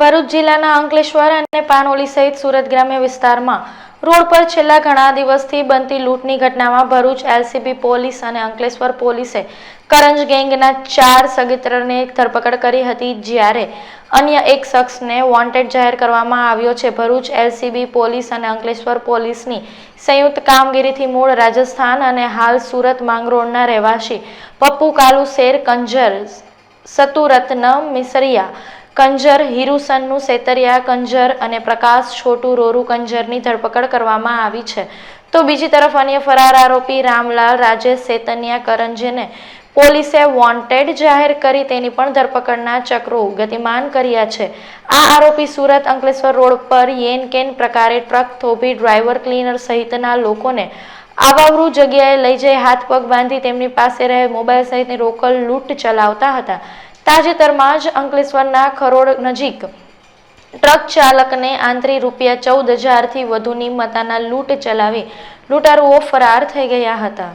ભરૂચ જિલ્લાના અંકલેશ્વર અને પાનોલી સહિત સુરત ગ્રામ્ય વિસ્તારમાં રોડ પર છેલ્લા ઘણા દિવસથી બનતી લૂંટની ઘટનામાં ભરૂચ એલસીબી પોલીસ અને અંકલેશ્વર પોલીસે કરંજ ગેંગના ચાર સગીત્રને ધરપકડ કરી હતી, જ્યારે અન્ય એક શખ્સને વોન્ટેડ જાહેર કરવામાં આવ્યો છે. ભરૂચ એલસીબી પોલીસ અને અંકલેશ્વર પોલીસની સંયુક્ત કામગીરીથી મૂળ રાજસ્થાન અને હાલ સુરત માંગરોળના રહેવાસી પપ્પુ કાલુ શેર કંજર, સતુરત્ન, મિસરિયા કંજર હિરુસનનું સેતરિયા કંજર અને પ્રકાશ છોટુ રોરુ કંજરની ધરપકડ કરવામાં આવી છે. તો બીજી તરફ અન્ય ફરાર આરોપી રામલાલ, રાજેશ સેતનિયા કરંજેને પોલીસે વોન્ટેડ જાહેર કરી તેની પણ ધરપકડના ચક્રો ગતિમાન કર્યા છે. આ આરોપી સુરત અંકલેશ્વર રોડ પર યેન કેન પ્રકારે ટ્રક થોભી ડ્રાઈવર, ક્લીનર સહિતના લોકોને આવાવરૂ જગ્યાએ લઈ જઈ હાથ પગ બાંધી તેમની પાસે રહે મોબાઈલ સહિતની રોકડ લૂંટ ચલાવતા હતા. તાજેતરમાં જ અંકલેશ્વરના ખરોડ નજીક ટ્રક ચાલકને આંતરી રૂપિયા ચૌદ હજારથી વધુની મતાના લૂંટ ચલાવી લૂંટારુઓ ફરાર થઈ ગયા હતા.